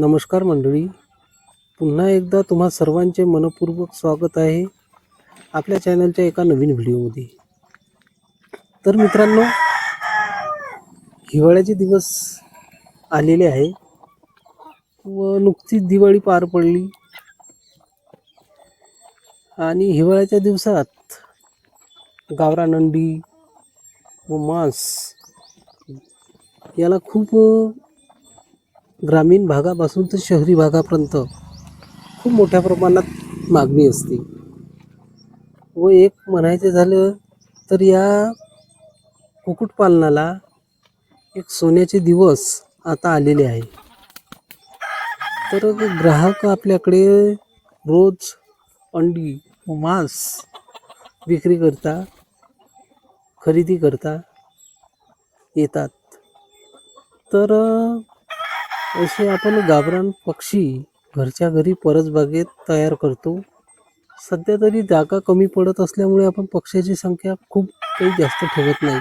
नमस्कार मंडळी. पुन्हा एकदा तुम्हा सर्वांचे मनपूर्वक स्वागत आहे आपल्या चॅनलच्या एका नवीन व्हिडिओमध्ये. तर मित्रांनो हिवाळ्याचे दिवस आलेले आहे व नुकतीच दिवाळी पार पडली. आणि हिवाळ्याच्या दिवसात गावरा नंडी व मांस याला खूप ग्रामीण भागापासून तर शहरी भागापर्यंत खूप मोठ्या प्रमाणात मागणी असते. व एक म्हणायचं झालं तर या कुक्कुटपालनाला एक सोन्याचे दिवस आता आलेले आहे. तर ग्राहक आपल्याकडे रोज अंडी व मांस विक्री करता खरेदी करता येतात. तर असे आपण गावरान पक्षी घरच्या घरी परसबागेत तयार करतो. सध्या तरी जागा कमी पडत असल्यामुळे आपण पक्ष्याची संख्या खूप काही जास्त ठेवत नाही.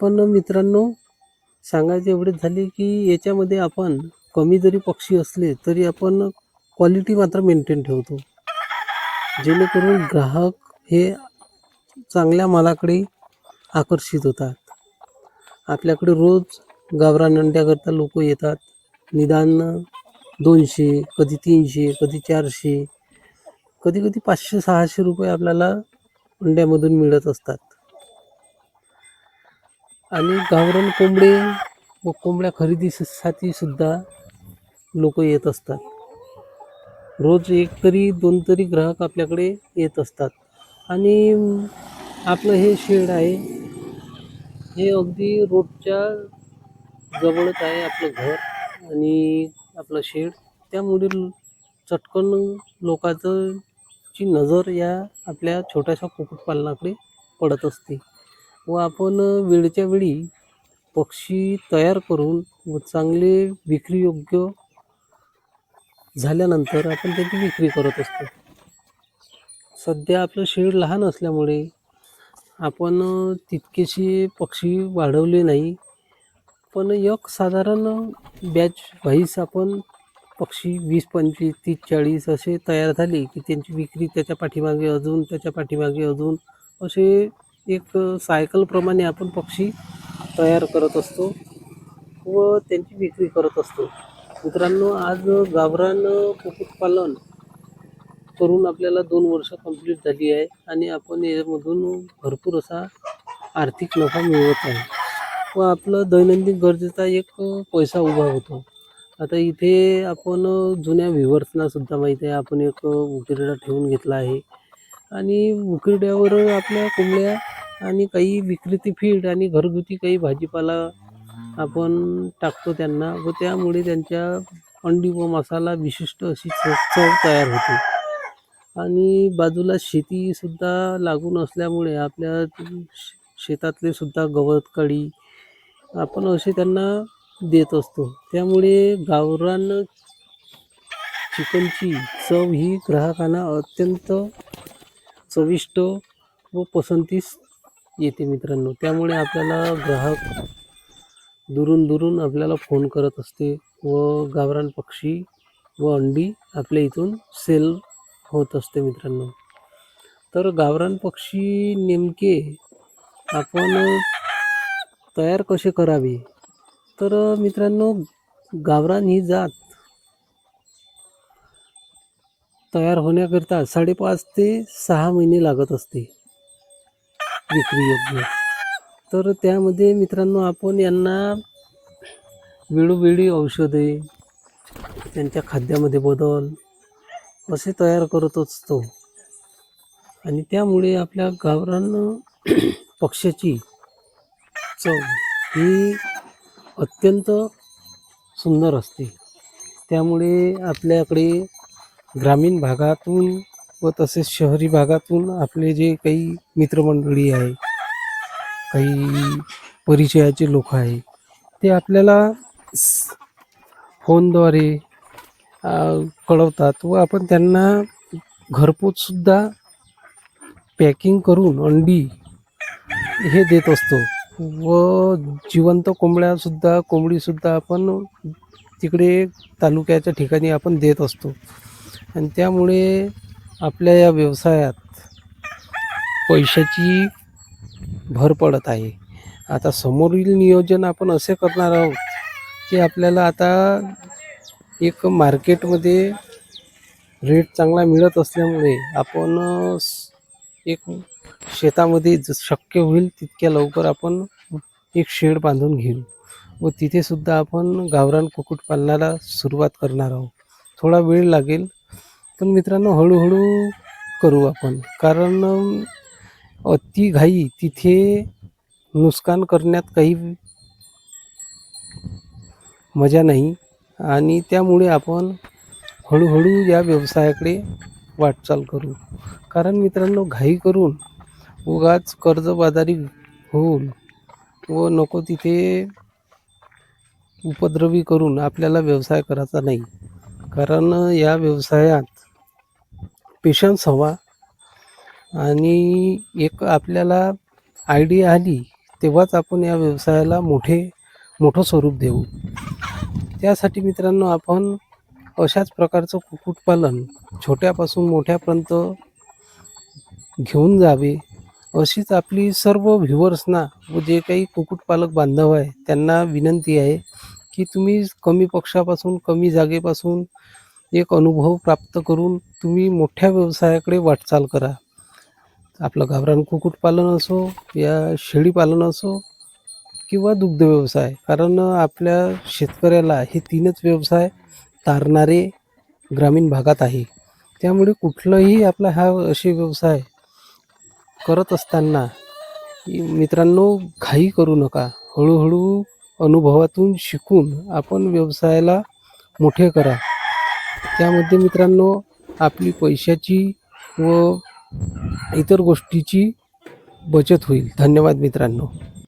पण मित्रांनो सांगायचे एवढेच झाले की याच्यामध्ये आपण कमी जरी पक्षी असले तरी आपण क्वालिटी मात्र मेंटेन ठेवतो. जेणेकरून ग्राहक हे चांगल्या मालाकडे आकर्षित होतात. आपल्याकडे रोज गावरान अंड्याकरता लोक येतात. निदान दोनशे कधी तीनशे कधी चारशे कधी कधी पाचशे सहाशे रुपये आपल्याला अंड्यामधून मिळत असतात. आणि गावरान कोंबडे व कोंबड्या खरेदीसाठी सुद्धा लोक येत असतात. रोज एक तरी दोन तरी ग्राहक आपल्याकडे येत असतात. आणि आपलं हे शेड आहे हे अगदी रोडच्या जवळच आहे आपलं घर. आणि आपलं शेड त्यामुळे चटकन लोकांचं ची नजर या आपल्या छोट्याशा कुक्कुटपालनाकडे पडत असते व आपण वेळच्या वेळी पक्षी तयार करून व चांगले विक्रीयोग्य झाल्यानंतर आपण त्याची विक्री करत असतो. सध्या आपलं शेड लहान असल्यामुळे आपण तितकेसे पक्षी वाढवले नाही पण एक साधारण बॅच व्हाईस आपण पक्षी वीस पंचवीस तीस चाळीस असे तयार झाले की त्यांची विक्री त्याच्या पाठीमागे अजून त्याच्या पाठीमागे अजून असे एक सायकलप्रमाणे आपण पक्षी तयार करत असतो व त्यांची विक्री करत असतो. मित्रांनो आज गावरान कुक्कुटपालन करून आपल्याला दोन वर्ष कंप्लीट झाली आहे आणि आपण यामधून भरपूर असा आर्थिक नफा मिळवत आहे. आपलं दैनंदिन गरजेचा एक पैसा उभा होतो. आता इथे आपण जुन्या व्ह्युअर्सना सुद्धा माहीत आहे. आपण एक उकिरडा ठेवून घेतला आहे. आणि उकिरड्यावर आपल्या कोंबड्या आणि काही विक्रेती फीड आणि घरगुती काही भाजीपाला आपण टाकतो त्यांना व त्यामुळे त्यांच्या अंडी व मसाला विशिष्ट अशी चव तयार होते. आणि बाजूला शेतीसुद्धा लागून असल्यामुळे आपल्या शेतातले सुद्धा गवत काळी आपण असे त्यांना देत असतो. त्यामुळे गावरान चिकनची चव ही ग्राहकांना अत्यंत चविष्ट व पसंतीस येते मित्रांनो. त्यामुळे आपल्याला ग्राहक दुरून दुरून आपल्याला फोन करत असते व गावरान पक्षी व अंडी आपल्या इथून सेल होत असते मित्रांनो. तर गावरान पक्षी नेमके आपण तयार कसे करावी? तर मित्रांनो गावरान ही जात तयार होण्याकरिता साडेपाच ते सहा महिने लागत असते विक्री योग्य तर त्यामध्ये मित्रांनो आपण यांना वेळोवेळी औषधे त्यांच्या खाद्यामध्ये बदल असे तयार करत असतो. आणि त्यामुळे आपल्या गावरान पक्ष्याची चव ही अत्यंत सुंदर असते. त्यामुळे आपल्याकडे ग्रामीण भागातून व तसेच शहरी भागातून आपले जे काही मित्रमंडळी आहे काही परिचयाचे लोक आहे ते आपल्याला स- फोनद्वारे कळवतात व आपण त्यांना घरपोचसुद्धा पॅकिंग करून अंडी हे देत असतो. व जिवंत कोंबड्यासुद्धा कोंबडीसुद्धा आपण तिकडे तालुक्याच्या ठिकाणी आपण देत असतो. आणि त्यामुळे आपल्या या व्यवसायात पैशाची भर पडत आहे. आता समोरील नियोजन आपण असे करणार आहोत की आपल्याला आता एक मार्केटमध्ये रेट चांगला मिळत असल्यामुळे आपण एक शेतामध्ये ज- शक्य होईल तितक्या लवकर आपण एक शेड बांधून घेऊ व तिथे सुद्धा आपण गावरान कुक्कुटपालनाला सुरुवात करणार आहोत. थोडा वेळ लागेल पण मित्रांनो हळूहळू करू आपण. कारण अम, अति घाई तिथे नुकसान करण्यात काही मजा नाही आणि त्यामुळे आपण हळूहळू या व्यवसायाकडे वाटचाल करू. कारण मित्रांनो घाई करून उगाच कर्जबाजारी होऊन व नको तिथे उपद्रवी करून आपल्याला व्यवसाय करायचा नाही. कारण या व्यवसायात पेशन्स हवा आणि एक आपल्याला आयडिया आली तेव्हाच आपण या व्यवसायाला मोठे मोठं स्वरूप देऊ. त्यासाठी मित्रांनो आपण अशाच प्रकारचं कुक्कुटपालन छोट्यापासून मोठ्यापर्यंत घेऊन जावे अशीच आपली सर्व व्ह्युअर्सना व जे काही कुक्कुटपालक बांधव आहे त्यांना विनंती आहे की तुम्ही कमी पक्षापासून कमी जागेपासून एक अनुभव प्राप्त करून तुम्ही मोठ्या व्यवसायाकडे वाटचाल करा. आपलं गावरान कुक्कुटपालन असो या शेळीपालन असो किंवा दुग्ध व्यवसाय कारण आपल्या शेतकऱ्याला हे तीनच व्यवसाय तारणारे ग्रामीण भागात आहे. त्यामुळे कुठलंही आपला हा असे व्यवसाय करत असताना मित्रांनो घाई करू नका. हळूहळू अनुभवातून शिकून आपण व्यवसायाला मोठे करा. त्यामध्ये मित्रांनो आपली पैशाची व इतर गोष्टीची बचत होईल. धन्यवाद मित्रांनो.